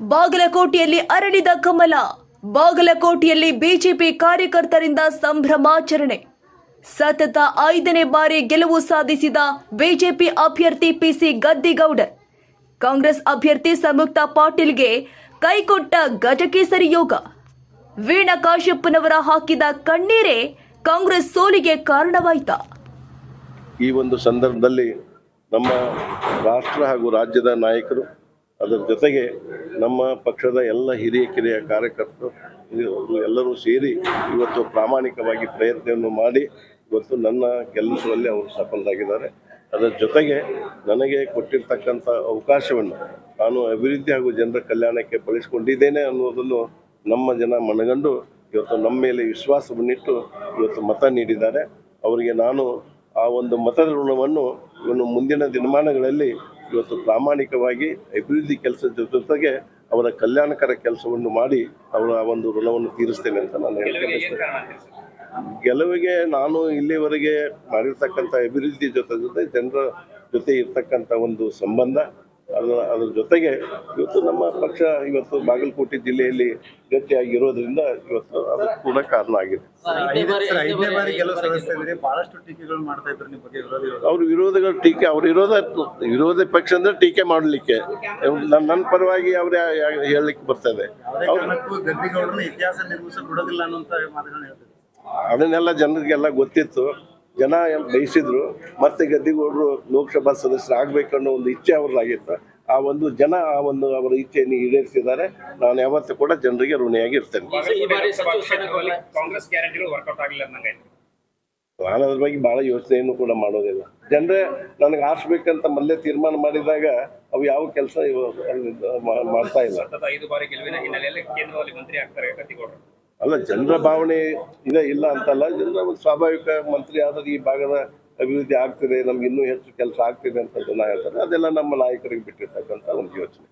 ಬಾಗಲಕೋಟೆಯಲ್ಲಿ ಅರಳಿದ ಕಮಲ. ಬಾಗಲಕೋಟೆಯಲ್ಲಿ ಬಿಜೆಪಿ ಕಾರ್ಯಕರ್ತರಿಂದ ಸಂಭ್ರಮಾಚರಣೆ. ಸತತ ಐದನೇ ಬಾರಿ ಗೆಲುವು ಸಾಧಿಸಿದ ಬಿಜೆಪಿ ಅಭ್ಯರ್ಥಿ ಪಿಸಿ ಗದ್ದಿಗೌಡರ್ ಕಾಂಗ್ರೆಸ್ ಅಭ್ಯರ್ಥಿ ಸಂಯುಕ್ತ ಪಾಟೀಲ್ಗೆ ಕೈಕೊಟ್ಟ ಗಜಕೇಸರಿ ಯೋಗ. ವೀಣಾ ಕಾಶ್ಯಪ್ಪನವರ ಹಾಕಿದ ಕಣ್ಣೀರೇ ಕಾಂಗ್ರೆಸ್ ಸೋಲಿಗೆ ಕಾರಣವಾಯಿತಾ. ಈ ಒಂದು ಸಂದರ್ಭದಲ್ಲಿ ನಮ್ಮ ರಾಷ್ಟ್ರ ಹಾಗೂ ರಾಜ್ಯದ ನಾಯಕರು ಅದರ ಜೊತೆಗೆ ನಮ್ಮ ಪಕ್ಷದ ಎಲ್ಲ ಹಿರಿಯ, ಕಿರಿಯ ಕಾರ್ಯಕರ್ತರು ಎಲ್ಲರೂ ಸೇರಿ ಇವತ್ತು ಪ್ರಾಮಾಣಿಕವಾಗಿ ಪ್ರಯತ್ನವನ್ನು ಮಾಡಿ ಇವತ್ತು ನನ್ನ ಗೆಲ್ಲಿಸುವಲ್ಲಿ ಅವರು ಸಫಲರಾಗಿದ್ದಾರೆ. ಅದರ ಜೊತೆಗೆ ನನಗೆ ಕೊಟ್ಟಿರ್ತಕ್ಕಂಥ ಅವಕಾಶವನ್ನು ನಾನು ಅಭಿವೃದ್ಧಿ ಹಾಗೂ ಜನರ ಕಲ್ಯಾಣಕ್ಕೆ ಬಳಸಿಕೊಂಡಿದ್ದೇನೆ ಅನ್ನೋದನ್ನು ನಮ್ಮ ಜನ ಮನಗಂಡು ಇವತ್ತು ನಮ್ಮ ಮೇಲೆ ವಿಶ್ವಾಸವನ್ನಿಟ್ಟು ಇವತ್ತು ಮತ ನೀಡಿದ್ದಾರೆ. ಅವರಿಗೆ ನಾನು ಆ ಒಂದು ಮತದ ಋಣವನ್ನು ಇವನು ಮುಂದಿನ ದಿನಮಾನಗಳಲ್ಲಿ ಇವತ್ತು ಪ್ರಾಮಾಣಿಕವಾಗಿ ಅಭಿವೃದ್ಧಿ ಕೆಲಸದ ಜೊತೆಗೆ ಅವರ ಕಲ್ಯಾಣಕರ ಕೆಲಸವನ್ನು ಮಾಡಿ ಅವರ ಒಂದು ಋಣವನ್ನು ತೀರಿಸ್ತೇನೆ ಅಂತ ನಾನು ಹೇಳ್ತೇನೆ ಗೆಲುವಿಗೆ ನಾನು ಇಲ್ಲಿವರೆಗೆ ಮಾಡಿರ್ತಕ್ಕಂಥ ಅಭಿವೃದ್ಧಿ ಜೊತೆ ಜೊತೆ ಜನರ ಜೊತೆ ಇರ್ತಕ್ಕಂಥ ಒಂದು ಸಂಬಂಧ ಅದರ ಅದ್ರ ಜೊತೆಗೆ ಇವತ್ತು ನಮ್ಮ ಪಕ್ಷ ಇವತ್ತು ಬಾಗಲಕೋಟೆ ಜಿಲ್ಲೆಯಲ್ಲಿ ಗಟ್ಟಿಯಾಗಿರೋದ್ರಿಂದ ಇವತ್ತು ಅದು ಕೂಡ ಕಾರಣ ಆಗಿದೆ. ಅವ್ರ ವಿರೋಧಗಳ ಟೀಕೆ ಅವ್ರ ವಿರೋಧ ವಿರೋಧ ಪಕ್ಷ ಅಂದ್ರೆ ಟೀಕೆ ಮಾಡಲಿಕ್ಕೆ. ನನ್ನ ಪರವಾಗಿ ಅವ್ರ ಹೇಳಲಿಕ್ಕೆ ಬರ್ತದೆ ಇದೆ. ಅದನ್ನೆಲ್ಲ ಜನರಿಗೆಲ್ಲ ಗೊತ್ತಿತ್ತು. ಜನ ಬಯಸಿದ್ರು ಮತ್ತೆ ಗದ್ದಿಗೌಡರು ಲೋಕಸಭಾ ಸದಸ್ಯರು ಆಗ್ಬೇಕನ್ನೋ ಒಂದು ಇಚ್ಛೆ ಅವ್ರದ್ದಾಗಿತ್ತು ಆ ಒಂದು ಜನ ಆ ಒಂದು ಅವರ ಇಚ್ಛೆಯನ್ನು ಈಡೇರಿಸಿದ್ದಾರೆ ನಾನು ಯಾವತ್ತೂ ಕೂಡ ಜನರಿಗೆ ಋಣಿಯಾಗಿ ಇರ್ತೇನೆ ನಾನು ಅದ್ರ ಬಗ್ಗೆ ಭಾಳ ಯೋಚನೆಯನ್ನು ಕೂಡ ಮಾಡೋದಿಲ್ಲ ಜನರೇ ನನಗೆ ಆರಿಸ್ಬೇಕಂತ ಮೊದಲೇ ತೀರ್ಮಾನ ಮಾಡಿದಾಗ ಅವು ಯಾವ ಕೆಲಸ ಮಾಡ್ತಾ ಇಲ್ಲ ಅಲ್ಲ, ಜನರ ಭಾವನೆ ಇದೆ, ಇಲ್ಲ ಅಂತಲ್ಲ. ಜನರ ಒಂದು ಸ್ವಾಭಾವಿಕ ಮಂತ್ರಿ ಆದರೆ ಈ ಭಾಗದ ಅಭಿವೃದ್ಧಿ ಆಗ್ತಿದೆ, ನಮ್ಗೆ ಇನ್ನೂ ಹೆಚ್ಚು ಕೆಲಸ ಆಗ್ತಿದೆ ಅಂತ ಜನ ಹೇಳ್ತಾರೆ. ಅದೆಲ್ಲ ನಮ್ಮ ನಾಯಕರಿಗೆ ಬಿಟ್ಟಿರ್ತಕ್ಕಂಥ ಒಂದು ಯೋಚನೆ.